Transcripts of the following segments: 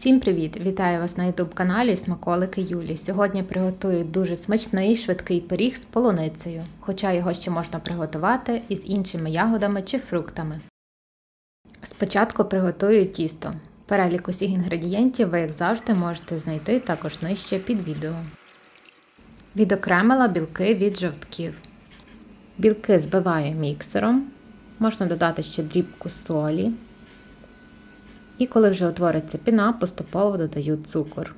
Всім привіт! Вітаю вас на youtube каналі Смаколики Юлі. Сьогодні приготую дуже смачний швидкий пиріг з полуницею, хоча його ще можна приготувати із іншими ягодами чи фруктами. Спочатку приготую тісто. Перелік усіх інгредієнтів ви, як завжди, можете знайти також нижче під відео. Відокремила білки від жовтків. Білки збиваю міксером. Можна додати ще дрібку солі. І коли вже утвориться піна, поступово додаю цукор.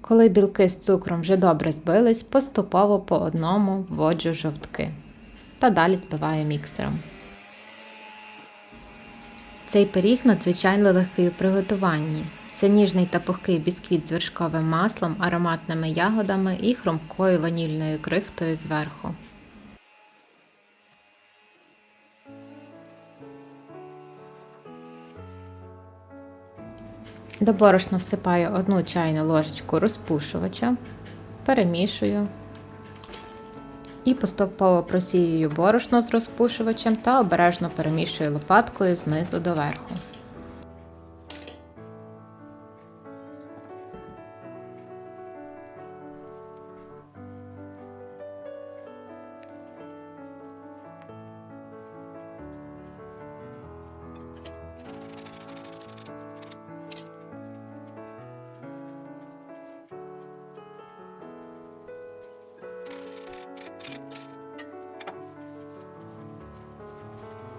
Коли білки з цукром вже добре збились, поступово по одному вводжу жовтки та далі збиваю міксером. Цей пиріг надзвичайно легкий у приготуванні. Це ніжний та пухкий бісквіт з вершковим маслом, ароматними ягодами і хрумкою ванільною крихтою зверху. До борошна всипаю одну чайну ложечку розпушувача, перемішую і поступово просіюю борошно з розпушувачем та обережно перемішую лопаткою знизу до верху.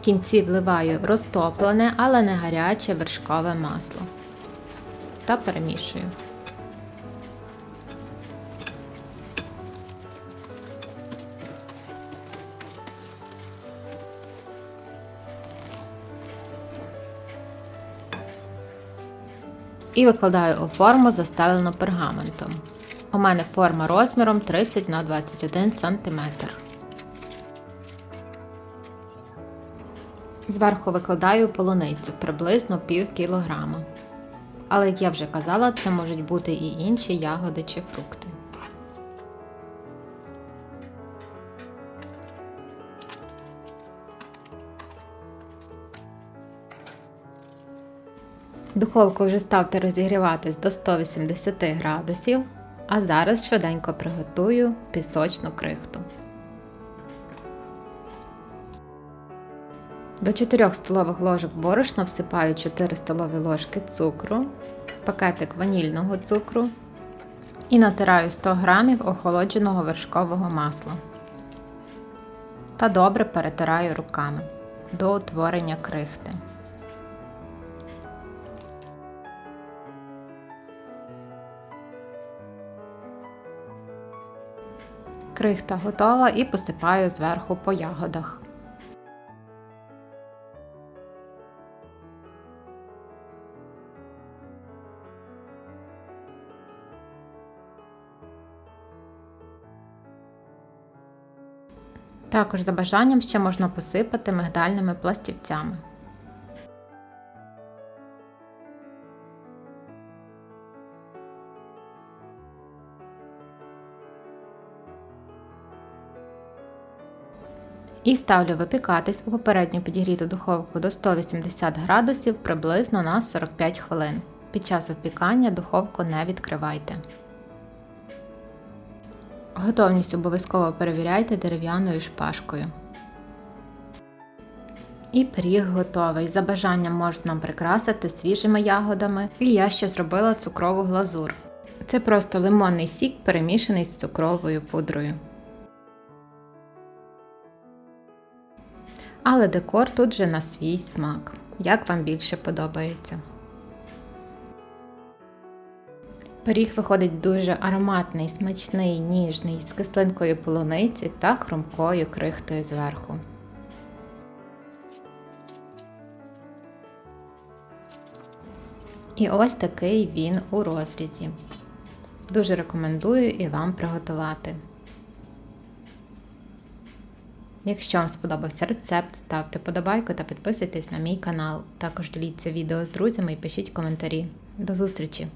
В кінці вливаю розтоплене, але не гаряче вершкове масло та перемішую. І викладаю у форму, застелену пергаментом. У мене форма розміром 30 на 21 см. Зверху викладаю полуницю приблизно пів кілограма. Але, як я вже казала, це можуть бути і інші ягоди чи фрукти. Духовку вже ставте розігріватись до 180 градусів, а зараз швиденько приготую пісочну крихту. До 4 столових ложок борошна всипаю 4 столові ложки цукру, пакетик ванільного цукру і натираю 100 г охолодженого вершкового масла. Та добре перетираю руками до утворення крихти. Крихта готова і посипаю зверху по ягодах. Також за бажанням ще можна посипати мигдальними пластівцями. І ставлю випікатись у попередньо підігріту духовку до 180 градусів приблизно на 45 хвилин. Під час випікання духовку не відкривайте. Готовність обов'язково перевіряйте дерев'яною шпажкою. І пиріг готовий. За бажанням можна прикрасити свіжими ягодами. І я ще зробила цукрову глазур. Це просто лимонний сік, перемішаний з цукровою пудрою. Але декор тут же на свій смак. Як вам більше подобається. Пиріг виходить дуже ароматний, смачний, ніжний, з кислинкою полуниці та хрумкою крихтою зверху. І ось такий він у розрізі. Дуже рекомендую і вам приготувати. Якщо вам сподобався рецепт, ставте подобайку та підписуйтесь на мій канал. Також діліться відео з друзями і пишіть коментарі. До зустрічі!